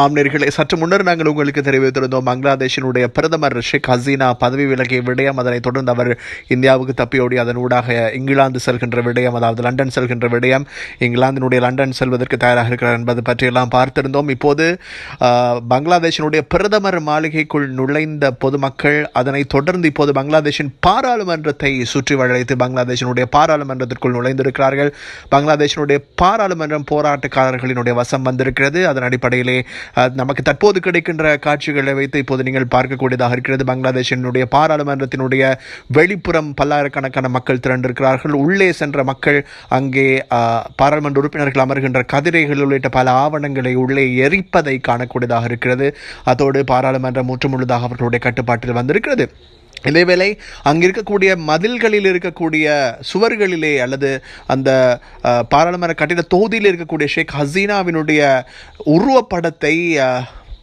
ஆம்நேர்களே சற்று முன்னர் நாங்கள் உங்களுக்கு தெரிவித்திருந்தோம் பங்களாதேஷினுடைய பிரதமர் ஷேக் ஹசீனா பதவி விலகிய விடயம் அதனைத் தொடர்ந்து அவர் இந்தியாவுக்கு தப்பியோடி அதன் ஊடாக இங்கிலாந்து செல்கின்ற விடயம் அதாவது லண்டன் செல்கின்ற விடயம் இங்கிலாந்தினுடைய லண்டன் செல்வதற்கு தயாராக இருக்கிறார் என்பது பற்றியெல்லாம் பார்த்திருந்தோம். இப்போது பங்களாதேஷினுடைய பிரதமர் மாளிகைக்குள் நுழைந்த பொதுமக்கள் அதனைத் தொடர்ந்து இப்போது பங்களாதேஷின் பாராளுமன்றத்தை சுற்றி வளைத்து பங்களாதேஷினுடைய பாராளுமன்றத்திற்குள் நுழைந்திருக்கிறார்கள். பங்களாதேஷினுடைய பாராளுமன்றம் போராட்டக்காரர்களினுடைய வசம் வந்திருக்கிறது. அதன் அடிப்படையிலே நமக்கு தற்போது கிடைக்கின்ற காட்சிகளை வைத்து இப்போது நீங்கள் பார்க்கக்கூடியதாக இருக்கிறது. பங்களாதேஷினுடைய பாராளுமன்றத்தினுடைய வெளிப்புறம் பல்லாயிரக்கணக்கான மக்கள் திரண்டிருக்கிறார்கள். உள்ளே சென்ற மக்கள் அங்கே பாராளுமன்ற உறுப்பினர்கள் அமர்கின்ற கதிரைகள் உள்ளிட்ட பல ஆவணங்களை உள்ளே எரிப்பதை காணக்கூடியதாக இருக்கிறது. அதோடு பாராளுமன்றம் முற்றுமுழுதாக அவர்களுடைய கட்டுப்பாட்டில் வந்திருக்கிறது. இதேவேளை அங்கே இருக்கக்கூடிய மதில்களில் இருக்கக்கூடிய சுவர்களிலே அல்லது அந்த பாராளுமன்ற கட்டிட தொகுதியில் இருக்கக்கூடிய ஷேக் ஹசீனாவினுடைய உருவப்படத்தை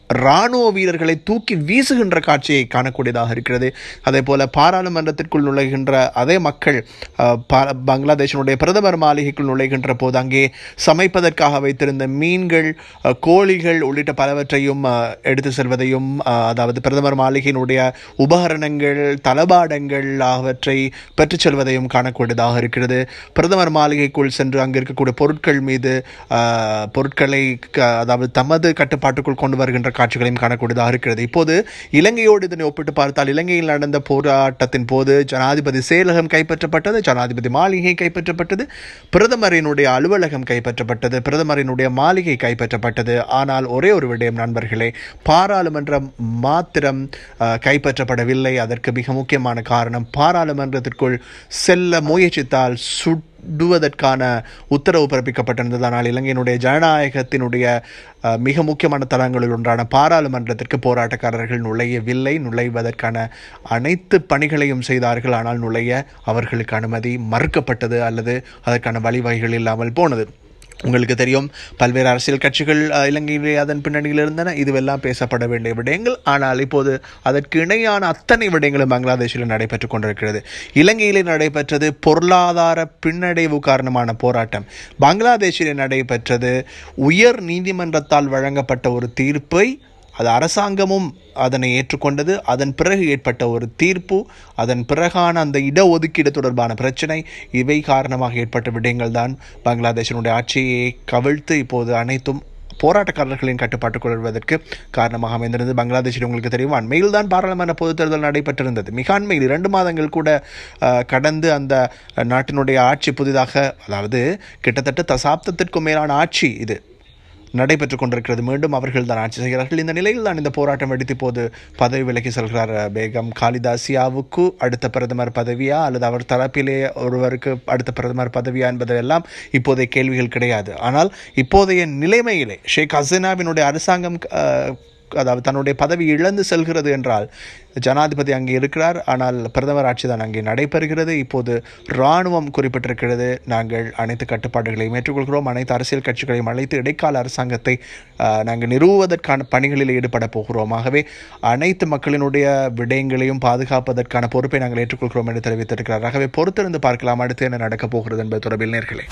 இராணுவ வீரர்களை தூக்கி வீசுகின்ற காட்சியை காணக்கூடியதாக இருக்கிறது. அதே போல பாராளுமன்றத்திற்குள் நுழைகின்ற அதே மக்கள் அஹ், பங்களாதேஷினுடைய பிரதமர் மாளிகைக்குள் நுழைகின்ற போது அங்கே சமைப்பதற்காக வைத்திருந்த மீன்கள் கோழிகள் உள்ளிட்ட பலவற்றையும் எடுத்து செல்வதையும் அதாவது பிரதமர் மாளிகையினுடைய உபகரணங்கள் தளபாடங்கள் ஆகியவற்றை பெற்றுச் செல்வதையும் காணக்கூடியதாக இருக்கிறது. பிரதமர் மாளிகைக்குள் சென்று அங்கே இருக்கக்கூடிய பொருட்கள் மீது பொருட்களை க- அதாவது தமது கட்டுப்பாட்டுக்குள் கொண்டு வருகின்ற காட்சிகளையும் காணக்கூடியதாக இருக்கிறது. இப்போது இலங்கையோடு இதனை ஒப்பிட்டு பார்த்தால் இலங்கையில் நடந்த போராட்டத்தின் போது ஜனாதிபதி செயலகம் கைப்பற்றப்பட்டது ஜனாதிபதி மாளிகை கைப்பற்றப்பட்டது பிரதமரினுடைய அலுவலகம் கைப்பற்றப்பட்டது பிரதமரினுடைய மாளிகை கைப்பற்றப்பட்டது. ஆனால் ஒரே ஒரு விடயம் நண்பர்களே பாராளுமன்றம் மாத்திரம் கைப்பற்றப்படவில்லை. அதற்கு மிக முக்கியமான காரணம் பாராளுமன்றத்திற்குள் செல்ல முயற்சித்தால் விடுவதற்கான உத்தரவு பிறப்பிக்கப்பட்டிருந்தது. ஆனால் இலங்கையினுடைய ஜனநாயகத்தினுடைய மிக முக்கியமான தளங்களில் ஒன்றான பாராளுமன்றத்திற்கு போராட்டக்காரர்கள் நுழையவில்லை. நுழைவதற்கான அனைத்து பணிகளையும் செய்தார்கள். ஆனால் நுழைய அவர்களுக்கு அனுமதி மறுக்கப்பட்டது அல்லது அதற்கான வழிவகைகள் இல்லாமல் போனது. உங்களுக்கு தெரியும். பல்வேறு அரசியல் கட்சிகள் இலங்கையிலே அதன் பின்னணியில் இருந்தன. இதுவெல்லாம் பேசப்பட வேண்டிய விடயங்கள். ஆனால் இப்போது அதற்கு இணையான அத்தனை விடயங்களும் பங்களாதேஷில் நடைபெற்றுக் கொண்டிருக்கிறது. இலங்கையிலே நடைபெற்றது பொருளாதார பின்னடைவு காரணமான போராட்டம். பங்களாதேஷிலே நடைபெற்றது உயர் நீதிமன்றத்தால் வழங்கப்பட்ட ஒரு தீர்ப்பை அது அரசாங்கமும் அதனை ஏற்றுக்கொண்டது. அதன் பிறகு ஏற்பட்ட ஒரு தீர்ப்பு அதன் பிறகான அந்த இடஒதுக்கீடு தொடர்பான பிரச்சனை இவை காரணமாக ஏற்பட்ட விடயங்கள் தான் பங்களாதேஷினுடைய ஆட்சியை கவிழ்த்து இப்போது அனைத்தும் போராட்டக்காரர்களின் கட்டுப்பாட்டுக்குள் வருவதற்கு காரணமாக அமைந்திருந்தது. பங்களாதேஷில் உங்களுக்கு தெரியும் அண்மையில் தான் பாராளுமன்ற பொதுத் தேர்தல் நடைபெற்றிருந்தது. மிக அண்மையில் இரண்டு மாதங்கள் கூட கடந்து அந்த நாட்டினுடைய ஆட்சி புதிதாக அதாவது கிட்டத்தட்ட தசாப்தத்திற்கும் மேலான ஆட்சி இது. நடைபெற்றுக் கொண்டிருக்கிறது. மீண்டும் அவர்கள் தான் ஆட்சி செய்கிறார்கள். இந்த நிலையில் தான் இந்த போராட்டம் வெடித்து போது பதவி விலகி செல்கிறார் பேகம் காளிதாசியாவுக்கு அடுத்த பிரதமர் பதவியா? அல்லது அவர் தரப்பிலே ஒருவருக்கு அடுத்த பிரதமர் பதவியா என்பதெல்லாம் இப்போதைய கேள்விகள் கிடையாது. ஆனால் இப்போதைய நிலைமையிலே ஷேக் ஹசீனாவினுடைய அரசாங்கம் அதாவது தன்னுடைய பதவி இழந்து செல்கிறது என்றால் ஜனாதிபதி அங்கே இருக்கிறார். ஆனால் பிரதமர் ஆட்சி தான் அங்கே நடைபெறுகிறது. இப்போது இராணுவம் குறிப்பிட்டிருக்கிறது. நாங்கள் அனைத்து கட்டுப்பாடுகளையும் ஏற்றுக்கொள்கிறோம். அனைத்து அரசியல் கட்சிகளையும் அழைத்து இடைக்கால அரசாங்கத்தை நாங்கள் நிறுவுவதற்கான பணிகளில் ஈடுபட போகிறோம். ஆகவே அனைத்து மக்களினுடைய விடயங்களையும் பாதுகாப்பதற்கான பொறுப்பை நாங்கள் ஏற்றுக்கொள்கிறோம் என்று தெரிவித்திருக்கிறார். ஆகவே பொறுத்திருந்து பார்க்கலாம் அடுத்து என்ன நடக்கப் போகிறது என்பது தொடர்பில் நேர்களே.